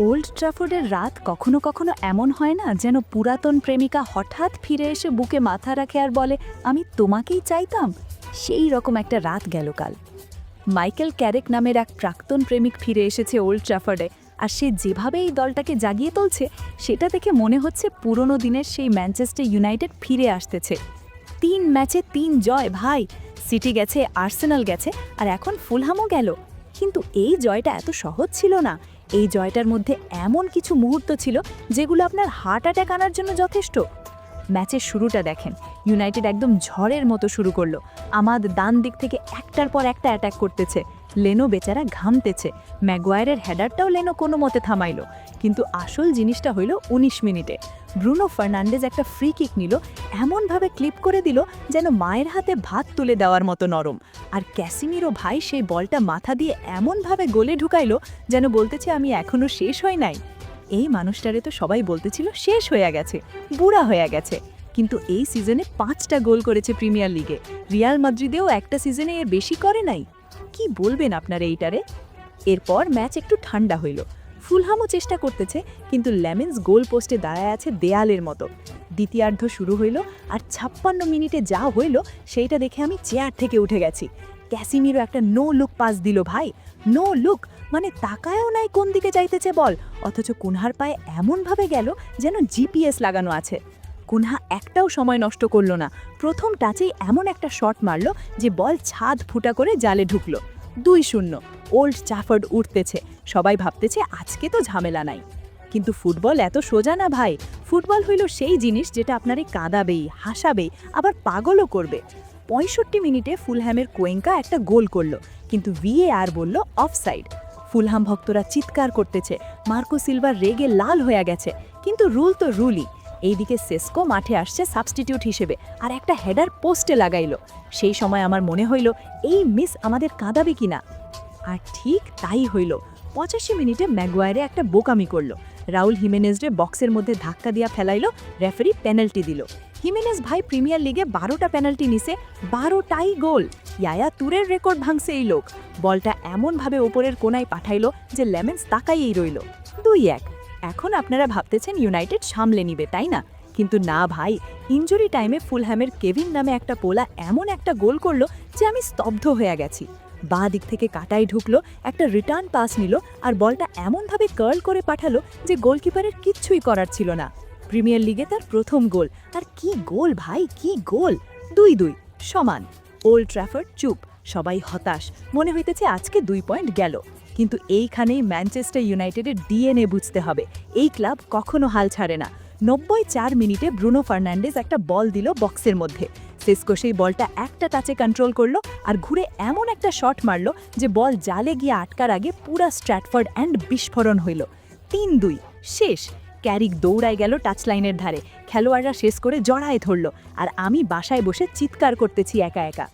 Old ট্রাফোর্ডের রাত কখনো কখনো এমন হয় না যেন পুরাতন প্রেমিকা হঠাৎ ফিরে এসে বুকে মাথা রাখে আর বলে, আমি তোমাকেই চাইতাম। সেই রকম একটা রাত গেল কাল। মাইকেল ক্যারেক নামের এক প্রাক্তন প্রেমিক ফিরে এসেছে ওল্ড ট্রাফোর্ডে আর সে যেভাবে এই দলটাকে জাগিয়ে তুলছে, সেটা দেখে মনে হচ্ছে পুরনো দিনের সেই ম্যানচেস্টার ইউনাইটেড ফিরে আসতেছে। তিন ম্যাচে তিন জয়, ভাই! সিটি গেছে, আর্সেনাল গেছে, আর এখন ফুলহামও গেল। কিন্তু এই জয়টা এত সহজ ছিল না। এই জয়টার মধ্যে এমন কিছু মুহূর্ত ছিল যেগুলো আপনার হার্ট অ্যাট্যাক আনার জন্য যথেষ্ট। ম্যাচের শুরুটা দেখেন। ইউনাইটেড একদম ঝড়ের মতো শুরু করল। আমাদ দান দিক থেকে একটার পর একটা অ্যাট্যাক করতেছে। লেনো বেচারা ঘামতেছে। ম্যাগুয়ারের হেডারটাও লেনো কোনো মতে থামাইল। কিন্তু আসল জিনিসটা হইল ১৯ মিনিটে। ব্রুনো ফার্নান্ডেজ একটা ফ্রি কিক নিল, এমনভাবে ক্লিপ করে দিল যেন মায়ের হাতে ভাত তুলে দেওয়ার মতো নরম। আর ক্যাসিমিরো ভাই সেই বলটা মাথা দিয়ে এমনভাবে গোলে ঢুকাইলো যেন বলতেছে, আমি এখনও শেষ হয় নাই। এই মানুষটারে তো সবাই বলতেছিল, শেষ হয়ে গেছে, বুড়া হয়ে গেছে। কিন্তু এই সিজনে পাঁচটা গোল করেছে প্রিমিয়ার লিগে রিয়াল মাদ্রিদেও একটা সিজনে এর বেশি করে নাই। কি বলবেন আপনার এইটারে? এরপর ম্যাচ একটু ঠান্ডা হইল। ফুলহামও চেষ্টা করতেছে, কিন্তু ল্যামেন্স গোল পোস্টে দাঁড়ায় আছে দেয়ালের মতো। দ্বিতীয়ার্ধ শুরু হইল আর ছাপ্পান্ন মিনিটে যা হইল সেইটা দেখে আমি চেয়ার থেকে উঠে গেছি। ক্যাসিমিরও একটা নো লুক পাস দিল ভাই। নো লুক মানে তাকায়ও নাই কোন দিকে যাইতেছে বল, অথচ কুনহার পায়ে এমনভাবে গেল যেন জিপিএস লাগানো আছে। কুনহা একটাও সময় নষ্ট করল না। প্রথম টাচেই এমন একটা শট মারলো যে বল ছাদ ফুটা করে জালে ঢুকল। দুই শূন্য, ওল্ড চাফার্ড উঠতেছে সবাই ভাবতেছে আজকে তো ঝামেলা নাই। কিন্তু ফুটবল এত সোজা না ভাই। ফুটবল হইল সেই জিনিস যেটা আপনারে কাঁদাবেই, হাসাবেই, আবার পাগলও করবে। পঁয়ষট্টি মিনিটে ফুলহ্যামের কোয়েঙ্কা একটা গোল করল, কিন্তু ভিএআর বলল অফসাইড। ফুলহাম ভক্তরা চিৎকার করতেছে, মার্কো সিলভার রেগে লাল হয়ে গেছে, কিন্তু রুল তো রুলই। এইদিকে সেস্কো মাঠে আসছে সাবস্টিটিউট হিসেবে, আর একটা হেডার পোস্টে লাগাইল। সেই সময় আমার মনে হইল, এই মিস আমাদের কাঁদাবে কিনা? আর ঠিক তাই হইল, পঁচাশি মিনিটে ম্যাগুয়ারে একটা বোকামি করল। রাউল হিমেনেজরে বক্সের মধ্যে ধাক্কা দিয়া ফেলাইলো, রেফারি পেনাল্টি দিল। হিমেনেজ ভাই প্রিমিয়ার লিগে বারোটা পেনাল্টি নিছে, বারোটাই গোল। ইয়ায়া তুরের রেকর্ড ভাঙছে এই লোক। বলটা এমনভাবে ওপরের কোনায় পাঠাইলো যে লেমেন্স তাকাইয়েই রইল। দুই এক। এখন আপনারা ভাবতেছেন ইউনাইটেড সামলে নিবে, তাই না? কিন্তু না ভাই ইঞ্জুরি টাইমে ফুলহ্যামের কেভিন নামে একটা পোলা এমন একটা গোল করল যে আমি স্তব্ধ হয়ে গেছি। বা দিক থেকে কাটাই ঢুকলো, একটা রিটার্ন পাস নিল আর বলটা এমনভাবে কার্ল করে পাঠালো যে গোলকিপারের কিচ্ছুই করার ছিল না। প্রিমিয়ার লিগে তার প্রথম গোল। আর কি গোল ভাই, কি গোল! দুই দুই, সমান। ওল্ড ট্র্যাফার্ড চুপ, সবাই হতাশ। মনে হইতেছে আজকে দুই পয়েন্ট গেল। কিন্তু এইখানেই ম্যানচেস্টার ইউনাইটেডের ডিএনএ বুঝতে হবে। এই ক্লাব কখনো হাল ছাড়ে না। নব্বই চার মিনিটে ব্রুনো ফার্নান্ডেজ একটা বল দিল বক্সের মধ্যে। সেস্কো সেই বলটা একটা টাচে কন্ট্রোল করল আর ঘুরে এমন একটা শট মারলো যে বল জালে গিয়ে আটকার আগে পুরা স্ট্র্যাটফোর্ড অ্যান্ড বিস্ফোরণ হইল। তিন দুই, শেষ। ক্যারিক দৌড়ায় গেল টাচলাইনের ধারে। খেলোয়াড়রা শেষ করে জড়ায় ধরল। আর আমি বাসায় বসে চিৎকার করতেছি একা একা।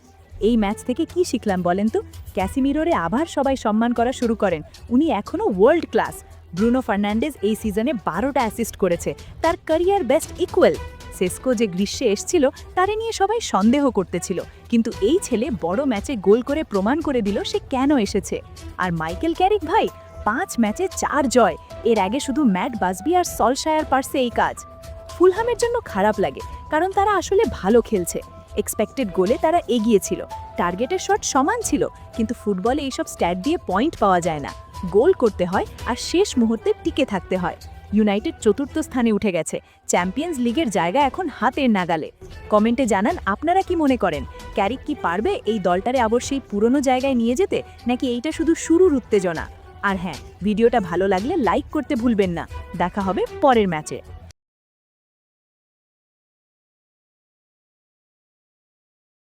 এই ম্যাচ থেকে কি শিখলাম বলেন তো? ক্যাসিমিরোরে আবার সবাই সম্মান করা শুরু করেন। উনি এখনও ওয়ার্ল্ড ক্লাস ব্রুনো ফার্নান্ডেজ এই সিজনে বারোটা অ্যাসিস্ট করেছে। তার ক্যারিয়ার বেস্ট ইকুয়াল সেস্কো যে গ্রীষ্মে এসছিল, তারে নিয়ে সবাই সন্দেহ করতেছিল। কিন্তু এই ছেলে বড় ম্যাচে গোল করে প্রমাণ করে দিল সে কেন এসেছে। আর মাইকেল ক্যারিক ভাই, পাঁচ ম্যাচে চার জয়। এর আগে শুধু ম্যাট বাসবি আর সলশায়ার পারছে এই কাজ। ফুলহামের জন্য খারাপ লাগে, কারণ তারা আসলে ভালো খেলছে। এক্সপেক্টেড গোলে তারা এগিয়েছিল টার্গেটের শট সমান ছিল, কিন্তু ফুটবলে এইসব স্ট্যাট দিয়ে পয়েন্ট পাওয়া যায় না। গোল করতে হয় আর শেষ মুহূর্তে টিকে থাকতে হয়। ইউনাইটেড চতুর্থ স্থানে উঠে গেছে। চ্যাম্পিয়ন্স লিগের জায়গা এখন হাতের নাগালে। কমেন্টে জানান, আপনারা কি মনে করেন? ক্যারিক কি পারবে এই দলটারে আবার সেই পুরনো জায়গায় নিয়ে যেতে, নাকি এইটা শুধু শুরুর উত্তেজনা? আর হ্যাঁ ভিডিওটা ভালো লাগলে লাইক করতে ভুলবেন না। দেখা হবে পরের ম্যাচে